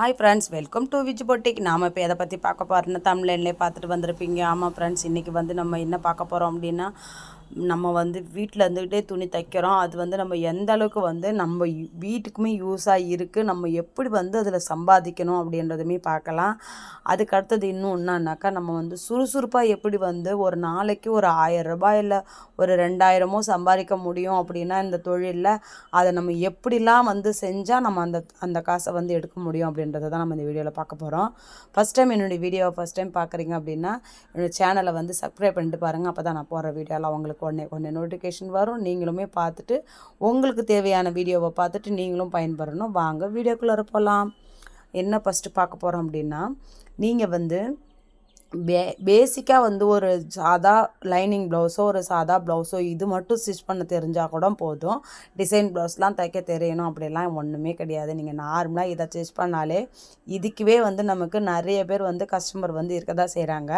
Hi friends welcome to Vij boutique நாம் இப்போ எதை பற்றி பார்க்க போகிறோன்னு தமிழ்லேயே பார்த்துட்டு வந்திருப்பீங்க. ஆமாம் ஃப்ரெண்ட்ஸ் இன்றைக்கி வந்து நம்ம என்ன பார்க்க போகிறோம் அப்படின்னா நம்ம வந்து வீட்டில் இருந்துக்கிட்டே துணி தைக்கிறோம். அது வந்து நம்ம எந்த அளவுக்கு வந்து நம்ம வீட்டுக்குமே யூஸாக இருக்குது நம்ம எப்படி வந்து அதில் சம்பாதிக்கணும் அப்படின்றதுமே பார்க்கலாம். அதுக்கு அடுத்தது இன்னும் என்னன்னாக்கா நம்ம வந்து சுறுசுறுப்பாக எப்படி வந்து ஒரு நாளைக்கு ஒரு ஆயிரம் ரூபாய் இல்லை ஒரு ரெண்டாயிரமோ சம்பாதிக்க முடியும் அப்படின்னா இந்த தொழிலில் அதை நம்ம எப்படிலாம் வந்து செஞ்சால் நம்ம அந்த அந்த காசை வந்து எடுக்க முடியும் அப்படின்றத தான் நம்ம இந்த வீடியோவில் பார்க்க போகிறோம் ஃபஸ்ட் டைம் என்னுடைய வீடியோவை ஃபஸ்ட் டைம் பார்க்குறீங்க அப்படின்னா என்னோடய சேனலை வந்து சப்ஸ்கிரைப் பண்ணிட்டு பாருங்கள் அப்போ தான் நான் போடுற வீடியோவில் அவங்களுக்கு உடனே உடனே நோட்டிஃபிகேஷன் வரும். நீங்களுமே பார்த்துட்டு உங்களுக்கு தேவையான வீடியோவை பார்த்துட்டு நீங்களும் பயன்பெறணும். வாங்க வீடியோக்குள்ளே போகலாம் என்ன ஃபஸ்ட்டு பார்க்க போகிறோம் அப்படின்னா நீங்கள் வந்து பே பேசிக்காக வந்து ஒரு சாதா லைனிங் ப்ளவுஸோ ஒரு சாதா ப்ளவுஸோ இது மட்டும் ஸ்டிச் பண்ண தெரிஞ்சால் கூட போதும். டிசைன் ப்ளவுஸ்லாம் தைக்க தெரியணும் அப்படிலாம் ஒன்றுமே கிடையாது. நீங்கள் நார்மலாக இதை ஸ்டிச் பண்ணாலே இதுக்குவே வந்து நமக்கு நிறைய பேர் வந்து கஸ்டமர் வந்து இருக்க தான் செய்கிறாங்க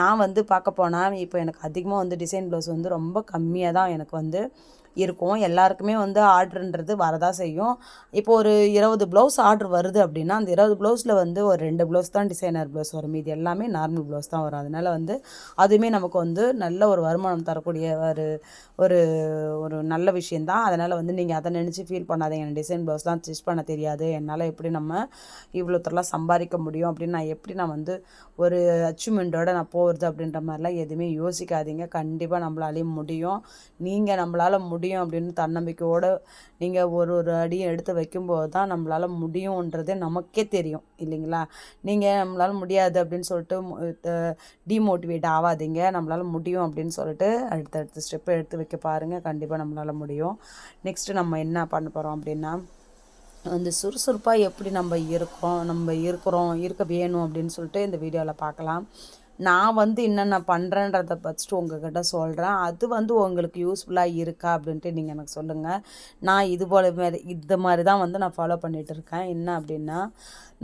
நான் வந்து பார்க்க போனால் இப்போ எனக்கு அதிகமாக வந்து டிசைன் ப்ளவுஸ் வந்து ரொம்ப கம்மியாக தான் எனக்கு வந்து இருக்கும். எல்லாருக்குமே வந்து ஆர்டர்ன்றது வரதான் செய்யும். இப்போ ஒரு இருபது ப்ளவுஸ் ஆர்டர் வருது அப்படின்னா அந்த இருபது ப்ளவுஸில் வந்து ஒரு ரெண்டு ப்ளவுஸ் தான் டிசைனர் ப்ளவுஸ் வரும். இது எல்லாமே நார்மல் ப்ளவுஸ் தான் வரும். அதனால் வந்து அதுவுமே நமக்கு வந்து நல்ல ஒரு வருமானம் தரக்கூடிய ஒரு ஒரு ஒரு நல்ல விஷயந்தான் அதனால் வந்து நீங்கள் அதை நினச்சி ஃபீல் பண்ணாதீங்க. எனக்கு டிசைன் ப்ளவுஸ்லாம் ஸ்டிச் பண்ண தெரியாது. என்னால் எப்படி நம்ம இவ்வளோத்தரெல்லாம் சம்பாதிக்க முடியும் அப்படின்னு நான் எப்படி நான் வந்து ஒரு அச்சீவ்மெண்ட்டோட நான் போகிறது அப்படின்ற மாதிரிலாம் எதுவுமே யோசிக்காதீங்க. கண்டிப்பாக நம்மளாலேயும் முடியும். நீங்கள் நம்மளால் முடியும் அப்படின்னு தன்னம்பிக்கையோடு நீங்கள் ஒரு ஒரு அடியும் எடுத்து வைக்கும்போது தான் நம்மளால் முடியுன்றதே நமக்கே தெரியும் இல்லைங்களா? நீங்கள் நம்மளால் முடியாது அப்படின்னு சொல்லிட்டு டிமோட்டிவேட் ஆகாதீங்க. நம்மளால் முடியும் அப்படின்னு சொல்லிட்டு அடுத்தடுத்த ஸ்டெப்பை எடுத்து வைக்க பாருங்கள் கண்டிப்பாக நம்மளால் முடியும். நெக்ஸ்ட்டு நம்ம என்ன பண்ண போகிறோம் அப்படின்னா வந்து சுறுசுறுப்பாக எப்படி நம்ம இருக்கோம் நம்ம இருக்கிறோம் இருக்க வேணும் அப்படின்னு சொல்லிட்டு இந்த வீடியோவில் பார்க்கலாம். நான் வந்து என்னென்ன பண்ணுறேன்றதை ஃபஸ்ட்டு உங்ககிட்ட சொல்கிறேன் அது வந்து உங்களுக்கு யூஸ்ஃபுல்லாக இருக்கா அப்படின்ட்டு நீங்கள் எனக்கு சொல்லுங்கள் நான் இது போல மாதிரி இந்த மாதிரி தான் வந்து நான் ஃபாலோ பண்ணிகிட்டு இருக்கேன். என்ன அப்படின்னா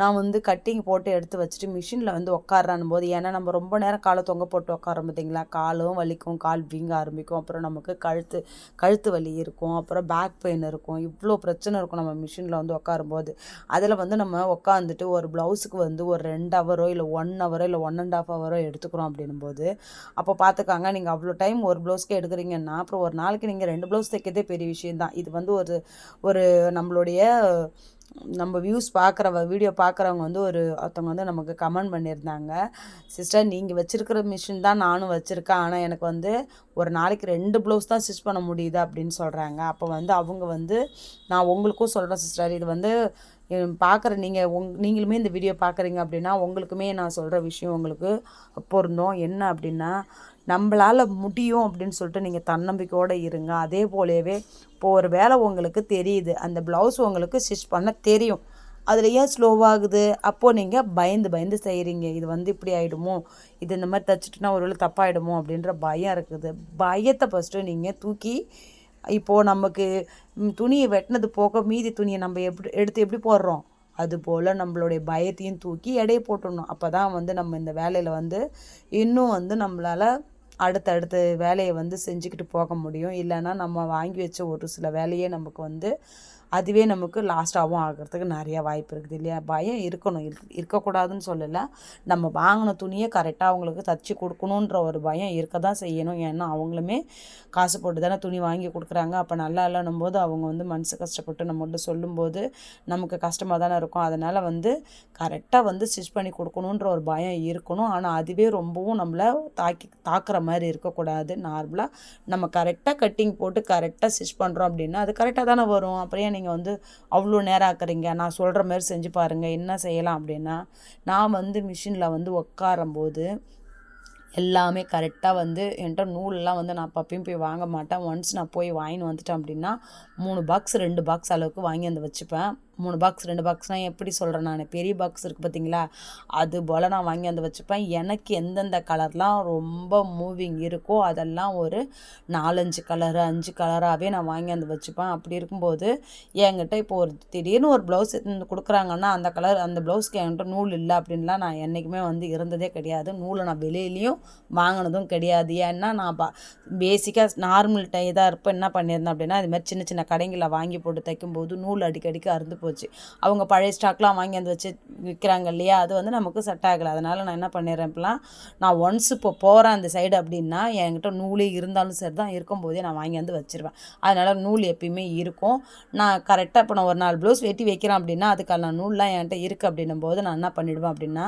நான் வந்து கட்டிங் போட்டு எடுத்து வச்சுட்டு மிஷினில் வந்து உட்காரான் போது ஏன்னா நம்ம ரொம்ப நேரம் காலை தொங்க போட்டு உட்காரோம் பார்த்தீங்களா காலும் வலிக்கும் கால் வீங்க ஆரம்பிக்கும். அப்புறம் நமக்கு கழுத்து கழுத்து வலி இருக்கும். அப்புறம் பேக் பெயின் இருக்கும். இவ்வளோ பிரச்சனை இருக்கும் நம்ம மிஷினில் வந்து உட்காரும்போது அதில் வந்து நம்ம உட்காந்துட்டு ஒரு ப்ளவுஸுக்கு வந்து ஒரு ரெண்டு ஹவரோ இல்லை ஒன் ஹவரோ இல்லை ஒன் அண்ட் ஆஃப் ஹவரோ எடுத்துக்கிறோம் அப்படின்னும் போது அப்போ பார்த்துக்காங்க நீங்கள் அவ்வளோ டைம் ஒரு ப்ளவுஸ்க்கு எடுக்கிறீங்கன்னா அப்புறம் ஒரு நாளைக்கு நீங்கள் ரெண்டு ப்ளவுஸ் தைக்கிறதே பெரிய விஷயம்தான். இது வந்து ஒரு ஒரு நம்மளுடைய நம்ம வியூஸ் பார்க்குறவ வீடியோ பார்க்குறவங்க வந்து ஒரு ஒருத்தவங்க வந்து நமக்கு கமெண்ட் பண்ணியிருந்தாங்க. சிஸ்டர் நீங்கள் வச்சுருக்கிற மிஷின் தான் நானும் வச்சுருக்கேன். ஆனால் எனக்கு வந்து ஒரு நாளைக்கு ரெண்டு ப்ளவுஸ் தான் ஸ்டிச் பண்ண முடியுது அப்படின்னு சொல்கிறாங்க அப்போ வந்து அவங்க வந்து நான் உங்களுக்கும் சொல்கிறேன் சிஸ்டர் இது வந்து பார்க்குற நீங்கள் உங் நீங்களுமே இந்த வீடியோ பார்க்குறீங்க அப்படின்னா உங்களுக்குமே நான் சொல்கிற விஷயம் உங்களுக்கு பொருந்தும். என்ன அப்படின்னா நம்மளால் முடியும் அப்படின்னு சொல்லிட்டு நீங்கள் தன்னம்பிக்கையோடு இருங்க. அதே போலவே இப்போ ஒரு வேலை உங்களுக்கு தெரியுது. அந்த ப்ளவுஸ் உங்களுக்கு ஸ்டிச் பண்ண தெரியும். அதில் ஏன் ஸ்லோவாகுது அப்போது நீங்கள் பயந்து பயந்து செய்கிறீங்க இது வந்து இப்படி ஆகிடுமோ இது இந்த மாதிரி தைச்சிட்டுனா ஒரு வேளை தப்பாயிடுமோ? அப்படின்ற பயம் இருக்குது. பயத்தை ஃபஸ்ட்டு நீங்கள் தூக்கி இப்போது நமக்கு துணியை வெட்டினது போக மீதி துணியை நம்ம எப்படி எடுத்து எப்படி போடுறோம்? அதுபோல் நம்மளுடைய பயத்தையும் தூக்கி எடையை போட்டுடணும். அப்போ தான் வந்து நம்ம இந்த வேலையில் வந்து இன்னும் வந்து நம்மளால் அடுத்தடுத்த வேலையை வந்து செஞ்சுக்கிட்டு போக முடியும். இல்லைன்னா நம்ம வாங்கி வச்ச ஒரு சில வேலையே நமக்கு வந்து அதுவே நமக்கு லாஸ்ட்டாகவும் ஆகிறதுக்கு நிறையா வாய்ப்பு இருக்குது இல்லையா? பயம் இருக்கணும். இருக் இருக்கக்கூடாதுன்னு சொல்லலை. நம்ம வாங்கின துணியை கரெக்டாக அவங்களுக்கு தச்சு கொடுக்கணுன்ற ஒரு பயம் இருக்க தான் செய்யணும். ஏன்னா அவங்களுமே காசு போட்டு தானே துணி வாங்கி கொடுக்குறாங்க. அப்போ நல்லா இல்லைன்னும் போது அவங்க வந்து மனசு கஷ்டப்பட்டு நம்மகிட்ட சொல்லும்போது நமக்கு கஷ்டமாக தானே இருக்கும். அதனால் வந்து கரெக்டாக வந்து ஸ்டிச் பண்ணி கொடுக்கணுன்ற ஒரு பயம் இருக்கணும். ஆனால் அதுவே ரொம்பவும் நம்மளை தாக்கி தாக்குற மாதிரி இருக்கக்கூடாது. நார்மலாக நம்ம கரெக்டாக கட்டிங் போட்டு கரெக்டாக ஸ்டிச் பண்ணுறோம் அப்படின்னா அது கரெக்டாக தானே வரும். அப்புறம் ஏன் நீங்கள் வந்து அவ்வளோ நேரம் ஆக்குறீங்க நான் சொல்கிற மாதிரி செஞ்சு பாருங்கள் என்ன செய்யலாம் அப்படின்னா நான் வந்து மிஷினில் வந்து உட்காரும்போது எல்லாமே கரெக்டாக வந்து என்கிட்ட நூலெலாம் வந்து நான் அப்பப்பையும் போய் வாங்க மாட்டேன். ஒன்ஸ் நான் போய் வாங்கின்னு வந்துட்டேன் அப்படின்னா மூணு பாக்ஸ் ரெண்டு பாக்ஸ் அளவுக்கு வாங்கி வந்து வச்சுப்பேன். மூணு பாக்ஸ் ரெண்டு பாக்ஸ்னால் எப்படி சொல்கிறேன் நான்? பெரிய பாக்ஸ் இருக்குது பார்த்தீங்களா அது போல் நான் வாங்கி வந்து வச்சுப்பேன். எனக்கு எந்தெந்த கலர்லாம் ரொம்ப மூவிங் இருக்கோ அதெல்லாம் ஒரு நாலஞ்சு கலரு அஞ்சு கலராகவே நான் வாங்கி வந்து வச்சுப்பேன். அப்படி இருக்கும்போது என்கிட்ட இப்போ ஒரு திடீர்னு ஒரு ப்ளவுஸ் கொடுக்குறாங்கன்னா அந்த கலர் அந்த ப்ளவுஸ்க்கு என்கிட்ட நூல் இல்லை அப்படின்லாம் நான் என்றைக்குமே வந்து இருந்ததே கிடையாது. நூலை நான் வெளியிலையும் வாங்கினதும் கிடையாது. ஏன்னா நான் பா பேசிக்காக நார்மல் டை இதாக இருப்பேன். என்ன பண்ணியிருந்தேன் அப்படின்னா அது மாதிரி சின்ன சின்ன கடைங்களில் வாங்கி போட்டு தைக்கும்போது நூல் அடிக்கடிக்கு அறுந்து போயிடும் போச்சு. அவங்க பழைய ஸ்டாக்லாம் வாங்கி வந்து வச்சு விற்கிறாங்க இல்லையா? அது வந்து நமக்கு செட் ஆகலை. அதனால் நான் என்ன பண்ணிடுறேன் இப்போலாம் நான் ஒன்ஸ் இப்போ போகிறேன் அந்த சைடு அப்படின்னா என்கிட்ட நூலே இருந்தாலும் சரி தான் இருக்கும்போதே நான் வாங்கி வந்து வச்சுருவேன். அதனால் நூல் எப்பயுமே இருக்கும். நான் கரெக்டாக இப்போ நான் ஒரு நாலு ப்ளவுஸ் வெட்டி வைக்கிறேன் அப்படின்னா அதுக்கான நூல்லாம் என்கிட்ட இருக்குது அப்படின்னும் போது நான் என்ன பண்ணிவிடுவேன் அப்படின்னா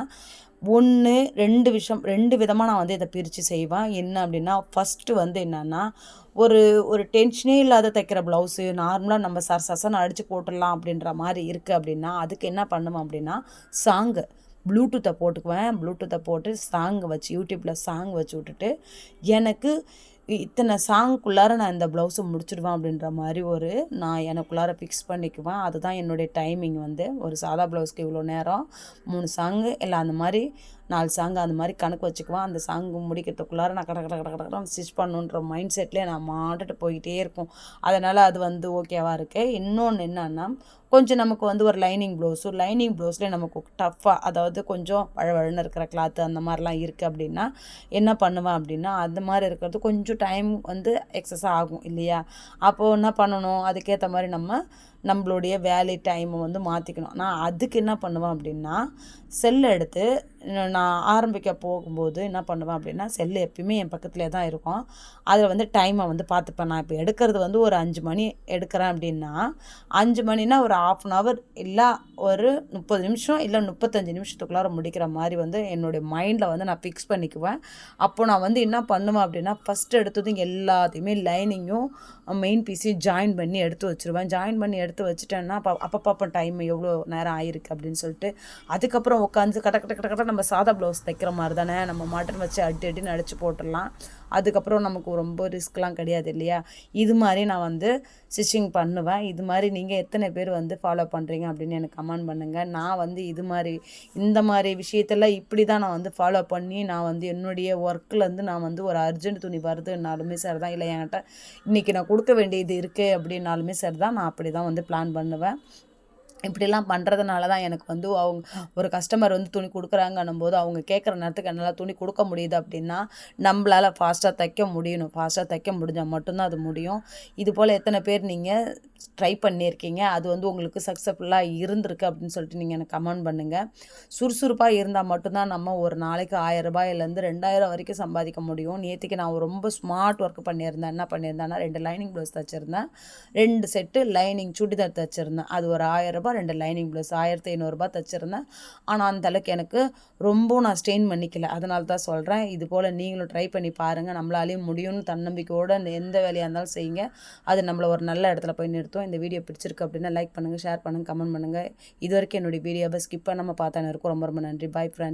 ஒன்று ரெண்டு விஷயம் ரெண்டு விதமாக நான் வந்து இதை பிரித்து செய்வேன். என்ன அப்படின்னா ஃபஸ்ட்டு வந்து என்னென்னா ஒரு ஒரு டென்ஷனே இல்லாத தைக்கிற ப்ளவுஸு நார்மலாக நம்ம சர் சசன்னு அடித்து போட்டுடலாம் அப்படின்ற மாதிரி இருக்குது அப்படின்னா அதுக்கு என்ன பண்ணுவேன் அப்படின்னா சாங்கு ப்ளூடூத்தை போட்டுக்குவேன். ப்ளூடூத்தை போட்டு சாங் வச்சு யூடியூப்பில் சாங் வச்சு விட்டுட்டு எனக்கு இத்தனை சாங்குக்குள்ளார நான் இந்த ப்ளவுஸை முடிச்சிடுவேன் அப்படின்ற மாதிரி ஒரு நான் எனக்குள்ளார ஃபிக்ஸ் பண்ணிக்குவேன். அதுதான் என்னுடைய டைமிங் வந்து. ஒரு சாதா ப்ளவுஸ்க்கு இவ்வளோ நேரம் மூணு சாங்கு இல்லை அந்த மாதிரி நாலு சாங்கு அந்த மாதிரி கணக்கு வச்சுக்குவேன். அந்த சாங்கு முடிக்கிறதுக்குள்ளார நான் கட கட கட கடை ஸ்டிச் பண்ணுன்ற மைண்ட் செட்லேயே நான் மாட்டுட்டு போய்கிட்டே இருக்கும். அதனால் அது வந்து ஓகேவாக இருக்குது இன்னொன்று என்னன்னா கொஞ்சம் நமக்கு வந்து ஒரு லைனிங் ப்ளவுஸு லைனிங் ப்ளவுஸ்லேயே நமக்கு டஃப்பாக அதாவது கொஞ்சம் வழவழன்னு இருக்கிற கிளாத்து அந்த மாதிரிலாம் இருக்குது அப்படின்னா என்ன பண்ணுவேன் அப்படின்னா அந்த மாதிரி இருக்கிறது கொஞ்சம் டைம் வந்து எக்ஸஸ் ஆகும் இல்லையா? அப்போது என்ன பண்ணணும்? அதுக்கேற்ற மாதிரி நம்ம நம்மளுடைய வேலை டைமை வந்து மாற்றிக்கணும் நான் அதுக்கு என்ன பண்ணுவேன் அப்படின்னா செல்லை எடுத்து நான் ஆரம்பிக்க போகும்போது என்ன பண்ணுவேன் அப்படின்னா செல்லு எப்பயுமே என் பக்கத்துலேயே தான் இருக்கும். அதில் வந்து டைமை வந்து பார்த்துப்பேன். நான் இப்போ எடுக்கிறது வந்து ஒரு அஞ்சு மணி எடுக்கிறேன் அப்படின்னா அஞ்சு மணினா ஒரு ஆஃப் அன் ஹவர் இல்லை ஒரு முப்பது நிமிஷம் இல்லை முப்பத்தஞ்சு நிமிஷத்துக்குள்ளார முடிக்கிற மாதிரி வந்து என்னுடைய மைண்டில் வந்து நான் ஃபிக்ஸ் பண்ணிக்குவேன். அப்போ நான் வந்து என்ன பண்ணுவேன் அப்படின்னா ஃபஸ்ட்டு எடுத்ததும் எல்லாத்தையுமே லைனிங்கும் மெயின் பீஸையும் ஜாயின் பண்ணி எடுத்து வச்சுருவேன். ஜாயின் பண்ணி எடுத்து வச்சுட்டேன்னா அப்போ அப்போ பார்ப்போம் டைம் எவ்வளோ நேரம் ஆயிருக்கு அப்படின்னு சொல்லிட்டு அதுக்கப்புறம் உட்காந்து கட்ட கட்ட கட்ட கட்ட நம்ம சாதா ப்ளவுஸ் தைக்கிற மாதிரி தானே நம்ம மாட்டன் வச்சு அடி அடின்னு அடித்து போட்டுடலாம். அதுக்கப்புறம் நமக்கு ரொம்ப ரிஸ்க்லாம் கிடையாது இல்லையா? இது மாதிரி நான் வந்து ஸ்டிச்சிங் பண்ணுவேன். இது மாதிரி நீங்கள் எத்தனை பேர் வந்து ஃபாலோ பண்ணுறீங்க அப்படின்னு எனக்கு கமெண்ட் பண்ணுங்கள் நான் வந்து இது மாதிரி இந்த மாதிரி விஷயத்தெல்லாம் இப்படி தான் நான் வந்து ஃபாலோ பண்ணி நான் வந்து என்னுடைய ஒர்க்லேருந்து நான் வந்து ஒரு அர்ஜென்ட் துணி வருதுன்னாலுமே சரி தான் இல்லை என்கிட்ட இன்றைக்கி நான் கொடுக்க வேண்டியது இருக்குது அப்படின்னாலுமே சரி தான் நான் அப்படி தான் வந்து பிளான் பண்ணுவேன். இப்படிலாம் பண்ணுறதுனால தான் எனக்கு வந்து அவங்க ஒரு கஸ்டமர் வந்து துணி கொடுக்குறாங்கன்னும் போது அவங்க கேட்குற நேரத்துக்கு என்னால் துணி கொடுக்க முடியுது அப்படின்னா நம்மளால் ஃபாஸ்ட்டாக தைக்க முடியணும். ஃபாஸ்ட்டாக தைக்க முடிஞ்சால் மட்டும்தான் அது முடியும். இது போல் எத்தனை பேர் நீங்கள் ட்ரை பண்ணியிருக்கீங்க? அது வந்து உங்களுக்கு சக்ஸஸ்ஃபுல்லாக இருந்திருக்கு அப்படின்னு சொல்லிட்டு நீங்கள் எனக்கு கமெண்ட் பண்ணுங்கள் சுறுசுறுப்பாக இருந்தால் மட்டும்தான் நம்ம ஒரு நாளைக்கு ஆயிரம் ரூபாயிலேருந்து ரெண்டாயிரம் வரைக்கும் சம்பாதிக்க முடியும். நேற்றுக்கு நான் ரொம்ப ஸ்மார்ட் ஒர்க் பண்ணியிருந்தேன். என்ன பண்ணியிருந்தேன்னா ரெண்டு லைனிங் ப்ளவுஸ் தைச்சிருந்தேன். ரெண்டு செட்டு லைனிங் சுடிதார் தைச்சிருந்தேன். அது ஒரு ஆயிரம் ரூபாய் ரெண்டு லைனிங் ப்ளவுஸ் ஆயிரத்தி ஐநூறுரூபா தைச்சிருந்தேன். ஆனால் அந்த அளவுக்கு எனக்கு ரொம்ப நான் ஸ்ட்ரெயின் பண்ணிக்கல. அதனால தான் சொல்கிறேன் இது போல் நீங்களும் ட்ரை பண்ணி பாருங்கள் நம்மளாலேயும் முடியும்னு தன்னம்பிக்கையோடு எந்த வேலையாக இருந்தாலும் செய்யுங்க. அது நம்மளை ஒரு நல்ல இடத்துல போய் நிறுத்தும். இந்த வீடியோ பிடிச்சிருக்கு அப்படின்னா லைக் பண்ணுங்கள் ஷேர் பண்ணுங்கள் கமெண்ட் பண்ணுங்கள் இது வரைக்கும் என்னுடைய வீடியோவை ஸ்கிப் பண்ணாமல் பார்த்தானே இருக்கும் ரொம்ப ரொம்ப நன்றி. பாய் ஃப்ரெண்ட்